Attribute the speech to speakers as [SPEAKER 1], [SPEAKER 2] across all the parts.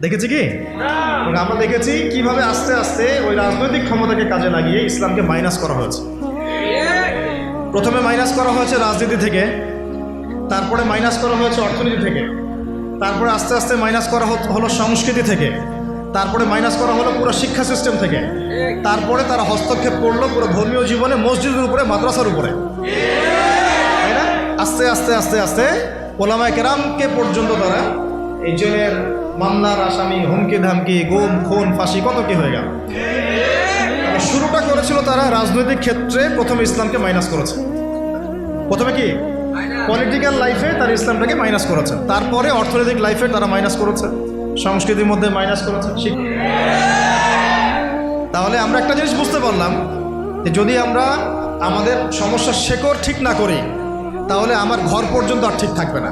[SPEAKER 1] দেখেছি কি? আমরা দেখেছি কীভাবে আস্তে আস্তে ওই রাজনৈতিক ক্ষমতাকে কাজে লাগিয়ে ইসলামকে মাইনাস করা হয়েছে। প্রথমে মাইনাস করা হয়েছে রাজনীতি থেকে তারপরে মাইনাস করা হয়েছে অর্থনীতি থেকে তারপরে আস্তে আস্তে মাইনাস করা হলো সংস্কৃতি থেকে তারপরে মাইনাস করা হলো পুরো শিক্ষা সিস্টেম থেকে তারপরে তারা হস্তক্ষেপ করল পুরো ধর্মীয় জীবনে মসজিদের উপরে মাদ্রাসার উপরে। তাই না? আস্তে আস্তে আস্তে আস্তে ওলামায় কেরামকে পর্যন্ত তারা এই জেলের মামলার আসামি হুমকি ধামকি, গুম, খুন, ফাঁসি, কত কি হয়ে গেল? শুরুটা করেছিল তারা রাজনৈতিক ক্ষেত্রে প্রথমে ইসলামকে মাইনাস করেছে। প্রথমে কি? পলিটিক্যাল লাইফে তারা ইসলামটাকে মাইনাস করেছে। তারপরে অর্থনৈতিক লাইফে তারা মাইনাস করেছে। সংস্কৃতির মধ্যে মাইনাস করেছে। তাহলে আমরা একটা জিনিস বুঝতে পারলাম যে যদি আমরা আমাদের সমস্যার শেকড় ঠিক না করি, তাহলে আমার ঘর পর্যন্ত আর ঠিক থাকবে না।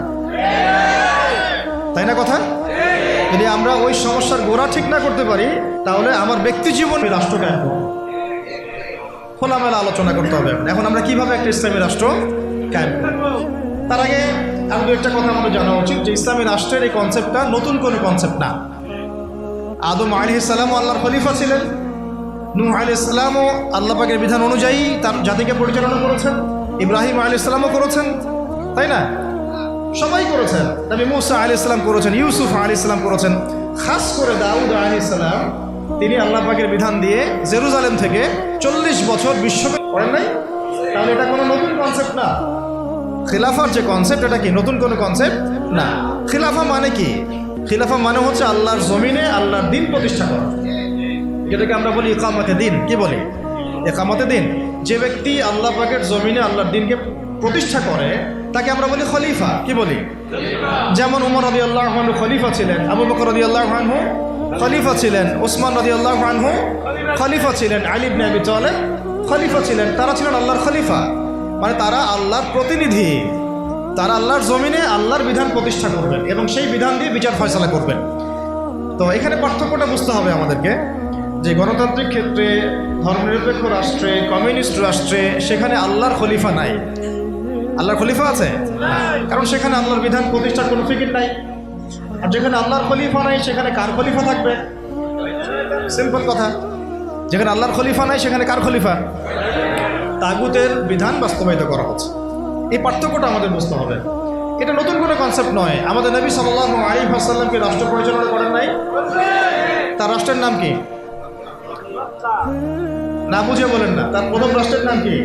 [SPEAKER 1] তাই না কথা? যদি আমরা ওই সমস্যার গোড়া ঠিক না করতে পারি, তাহলে আমার ব্যক্তি জীবন রাষ্ট্র করব খোলামেলা আলোচনা করতে হবে। এখন আমরা কীভাবে একটা ইসলামী রাষ্ট্র করব? তার আগে আমি একটা কথা আমাদের জানা উচিত যে ইসলামী রাষ্ট্রের এই কনসেপ্টটা নতুন কোনো কনসেপ্ট না। আদম আলী ইসলামও আল্লাহর খলিফা ছিলেন। নূহ আলী ইসলামও আল্লাহ পাকের বিধান অনুযায়ী তার জাতিকে পরিচালনা করেছেন। ইব্রাহিম আলী ইসলামও করেছেন। তাই না? সবাই করেছেন। নবী মুসা আলী ইসলাম করেছেন, ইউসুফ আলী ইসলাম করেছেন। খাস করে দাউদ আলী ইসলাম তিনি আল্লাহ পাকের বিধান দিয়ে জেরুজালেম থেকে চল্লিশ বছর বিশ্বকে করেন নাই? তাহলে এটা কোনো নতুন কনসেপ্ট না। খিলাফার যে কনসেপ্ট এটা কি নতুন কোনো কনসেপ্ট না। খিলাফা মানে কি? খিলাফা মানে হচ্ছে আল্লাহর জমিনে আল্লাহর দিন প্রতিষ্ঠা করা। যেটাকে আমরা বলি একামতে দিন। কি বলি? একামতে দিন। যে ব্যক্তি আল্লাহ পাকের জমিনে আল্লাহর দিনকে প্রতিষ্ঠা করে তাকে আমরা বলি খলিফা। কি বলি? যেমন উমর রদি আল্লাহ খলিফা ছিলেন আবু বকর রদি আল্লাহ আনহু খলিফা ছিলেন ওসমান রদি আল্লাহ আনহু খলিফা ছিলেন আলিব নবী চলে খলিফা ছিলেন তারা ছিলেন আল্লাহর খলিফা। মানে তারা আল্লাহর প্রতিনিধি। তারা আল্লাহর জমিনে আল্লাহর বিধান প্রতিষ্ঠা করবেন এবং সেই বিধান দিয়ে বিচার ফয়সলা করবেন। তো এখানে পার্থক্যটা বুঝতে হবে আমাদেরকে যে গণতান্ত্রিক ক্ষেত্রে ধর্মনিরপেক্ষ রাষ্ট্রে কমিউনিস্ট রাষ্ট্রে সেখানে আল্লাহর খলিফা নাই। আল্লাহর খলিফা আছে? কারণ সেখানে আল্লাহর বিধান, প্রতিষ্ঠার কোনো ফিকির নাই। আর যেখানে আল্লাহর খলিফা নাই, সেখানে কার খলিফা থাকবে? সিম্পল কথা। যেখানে আল্লাহর খলিফা নাই, সেখানে কার খলিফা? তাগুতের বিধান বাস্তবায়িত করা হচ্ছে। এই পার্থক্যটা আমাদের বুঝতে হবে। এটা নতুন কোনো কনসেপ্ট নয়। আমাদের নবী সাল্লাহ আলী আসাল্লামকে রাষ্ট্র পরিচালনা করেন নাই। তার রাষ্ট্রের নাম কি? না বুঝে বলেন না। তার প্রথম রাষ্ট্রের নাম কি?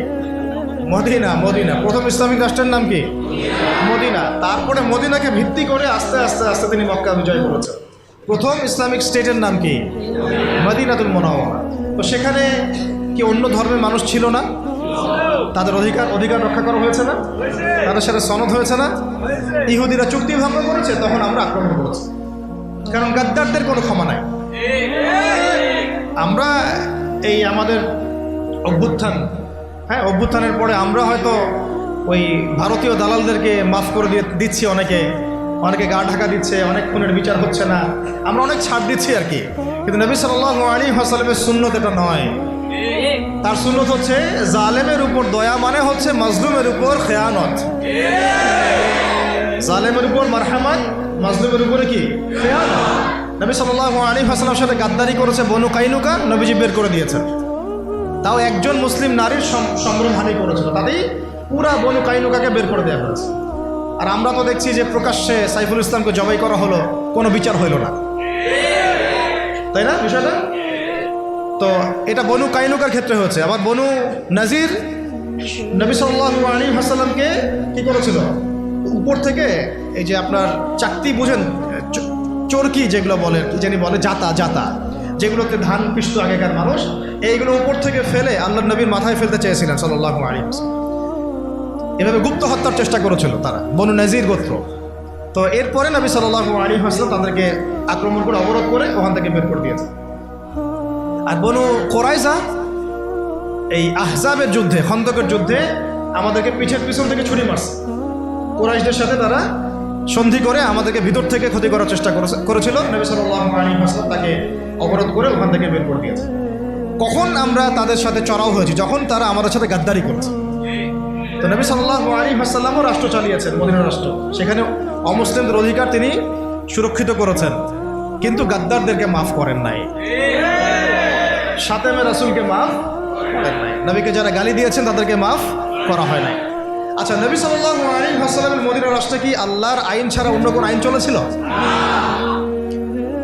[SPEAKER 1] Medina Medina. প্রথম ইসলামিক রাষ্ট্রের নাম কি? মদিনা। তারপরে মদিনাকে ভিত্তি করে আস্তে আস্তে আস্তে তিনি মক্কা বিজয় করেছেন। প্রথম ইসলামিক স্টেটের নাম কি? মদিনাতুল মোনাওয়ারা। তো সেখানে কি অন্য ধর্মের মানুষ ছিল না? তাদের অধিকার অধিকার রক্ষা করা হয়েছে না? তাদের সাথে সনদ হয়েছে না? ইহুদিরা চুক্তি ভঙ্গ করেছে, তখন আমরা আক্রমণ করেছি। কারণ গাদ্দারদের কোনো ক্ষমা নাই। আমরা এই আমাদের অভ্যুত্থান হ্যাঁ অভ্যুত্থানের পরে আমরা হয়তো ওই ভারতীয় দালালদেরকে মাফ করে দিয়ে দিচ্ছি অনেকে। অনেকে গা ঢাকা দিচ্ছে, অনেক খুনের বিচার হচ্ছে না। আমরা অনেক ছাড় দিচ্ছি আর কি। কিন্তু নবী সাল্লাহ আলী হাসালামের শূন্যত এটা নয়। তার সুন্নত হচ্ছে, জালেমের উপর দয়া মানে হচ্ছে মজলুমের উপর খেয়ানত। জালেমের উপর মারহামাত মজলুমের উপরে কি? খেয়ানত। নবী সাল্লাহ আলী হাসালামের সাথে গাদ্দারি করেছে বনু কাইনুকা, নবীজি বের করে দিয়েছেন। তাও একজন মুসলিম নারীর সম- সম্ভ্রমহানি করেছিল। তাতেই পুরা বনু কাইনুকাকে বের করে দেওয়া হয়েছে। আর আমরা তো দেখছি যে প্রকাশ্যে সাইফুল ইসলামকে জবাই করা হলো, কোনো বিচার হইল না। তাই না বিষয়টা? তো এটা বনু কাইনুকার ক্ষেত্রে হয়েছে। আবার বনু নাজির নবী সাল্লাহ আলী হাসাল্লামকে কী করেছিল? উপর থেকে এই যে আপনার চাকতি বুঝেন চরকি যেগুলো বলে জানি বলে, জাতা জাতা। যেগুলোতে ধান পিষ্ট আগেকার মানুষ, এইগুলো উপর থেকে ফেলে আল্লাহ নবীর মাথায় ফেলতে চেয়েছিলেন সাল্লাহ আলী এভাবে গুপ্ত হত্যার চেষ্টা করেছিল তারা, বনু নাজির গোত্র। তো এরপরে নবী সাল্লাহ আলী হাসলাম তাদেরকে আক্রমণ করে, অবরোধ করে ওখান থেকে বের করে দিয়েছে আর বনু কোরাইজা এই আহজাবের যুদ্ধে, খন্দকের যুদ্ধে আমাদেরকে পিঠের পিছন থেকে ছুরি মারছে। কোরাইশদের সাথে তারা সন্ধি করে আমাদেরকে ভিতর থেকে ক্ষতি করার চেষ্টা করেছে- করেছিল। নবী সাল্লাহ আলী হাসলাম তাকে অবরোধ করে ওখান থেকে বের করে দিয়েছে। কখন আমরা তাদের সাথে চড়াও হয়েছি? যখন তারা আমাদের সাথে গাদ্দারি করেছে। তো নবী সাল্লাহ আলী হাসাল্লামও রাষ্ট্র চালিয়েছেন, মদিনা রাষ্ট্র। সেখানে অমুসলিমদের অধিকার তিনি সুরক্ষিত করেছেন। কিন্তু গাদ্দারদেরকে মাফ করেন নাই। সাতেমে রাসুলকে মাফ করেন নাই। নবীকে যারা গালি দিয়েছেন, তাদেরকে মাফ করা হয় নাই। আচ্ছা নবী সাল্লাল্লাহু আলাইহি ওয়াসাল্লামের মদিনা রাষ্ট্রে কি আল্লাহর আইন ছাড়া অন্য কোনো আইন চলেছিল?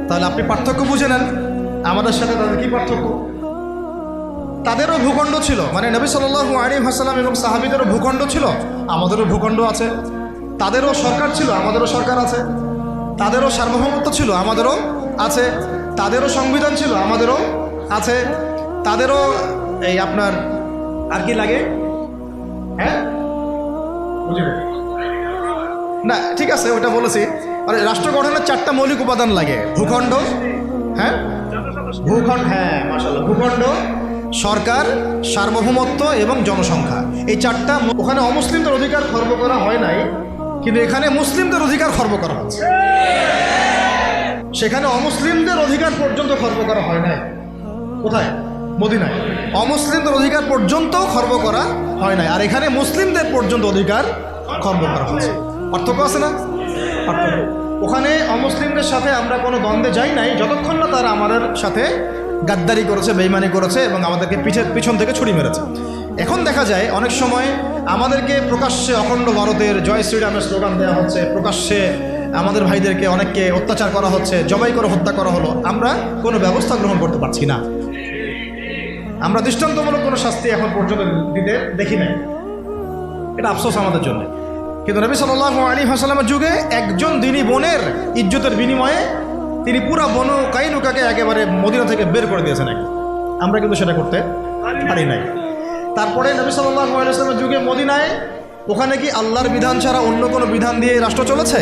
[SPEAKER 1] তাহলে আপনি পার্থক্য বুঝে নেন। আমাদের সাথে তাদের কি পার্থক্য? তাদেরও ভূখণ্ড ছিল। মানে নবী সাল্লাল্লাহু আলাইহি ওয়াসাল্লাম এবং সাহাবিদেরও ভূখণ্ড ছিল। আমাদেরও ভূখণ্ড আছে। তাদেরও সরকার ছিল, আমাদেরও সরকার আছে। তাদেরও সার্বভৌমত্ব ছিল, আমাদেরও আছে। তাদেরও সংবিধান ছিল, আমাদেরও আছে। তাদেরও এই আপনার আর কি লাগে? হ্যাঁ? না, ঠিক আছে ওটা বলেছি। মানে রাষ্ট্র গঠনের চারটা মৌলিক উপাদান লাগে। ভূখণ্ড হ্যাঁ? ভূখণ্ড হ্যাঁ মাসাল্লাহ ভূখণ্ড, সরকার, সার্বভৌমত্ব এবং জনসংখ্যা। এই চারটা ওখানে অমুসলিমদের অধিকার খর্ব করা হয় নাই, কিন্তু এখানে মুসলিমদের অধিকার খর্ব করা হচ্ছে। সেখানে অমুসলিমদের অধিকার পর্যন্ত খর্ব করা হয় নাই। কোথায়? মদিনায়। অমুসলিমদের অধিকার পর্যন্ত খর্ব করা হয় নাই। আর এখানে মুসলিমদের পর্যন্ত অধিকার খর্ব করা হচ্ছে। পার্থক্য আছে না? পার্থক্য ওখানে অমুসলিমদের সাথে আমরা কোনো দ্বন্দ্বে যাই নাই, যতক্ষণ না তারা আমাদের সাথে গাদ্দারি করেছে, বেইমানি করেছে এবং আমাদেরকে পিঠে পিছন থেকে ছুরি মেরেছে। এখন দেখা যায়, অনেক সময় আমাদেরকে প্রকাশ্যে অখণ্ড ভারতের জয় শ্রীরামের স্লোগান দেওয়া হচ্ছে, প্রকাশ্যে আমাদের ভাইদেরকে অনেককে অত্যাচার করা হচ্ছে, জবাই করে হত্যা করা হলো, আমরা কোনো ব্যবস্থা গ্রহণ করতে পারছি না। আমরা দৃষ্টান্তমূলক কোনো শাস্তি এখন পর্যন্ত দিতে দেখি নাই। এটা আফসোস আমাদের জন্য। কিন্তু নবী সাল্লাহ আলী হাসালামের যুগে একজন দিনী বোনের ইজ্জতের বিনিময়ে তিনি পুরা বনু কাইনুকাকে একেবারে মদিনা থেকে বের করে দিয়েছেন এক। আমরা কিন্তু সেটা করতে পারি নাই। তারপরে নবী সাল্লাহ আলাইসলামের যুগে মদিনায় ওখানে কি আল্লাহর বিধান ছাড়া অন্য কোনো বিধান দিয়ে রাষ্ট্র চলেছে?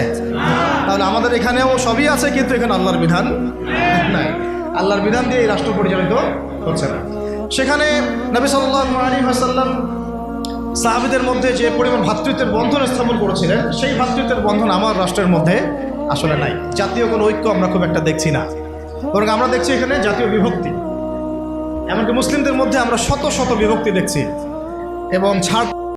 [SPEAKER 1] তাহলে আমাদের এখানেও সবই আছে, কিন্তু এখানে আল্লাহর বিধান নাই। আল্লাহর বিধান দিয়ে এই রাষ্ট্র পরিচালিত হচ্ছে না। সেখানে নবী সাল্লাহ আলী হাসাল্লাম সাহাবিদের মধ্যে যে পরিমাণ ভাতৃত্বের বন্ধন স্থাপন করেছিলেন, সেই ভাতৃত্বের বন্ধন আমার রাষ্ট্রের মধ্যে আসলে নাই। জাতীয় কোনো ঐক্য আমরা খুব একটা দেখছি না। বরং আমরা দেখছি এখানে জাতীয় বিভক্তি। এমনকি মুসলিমদের মধ্যে আমরা শত শত বিভক্তি দেখছি। এবং ছাড়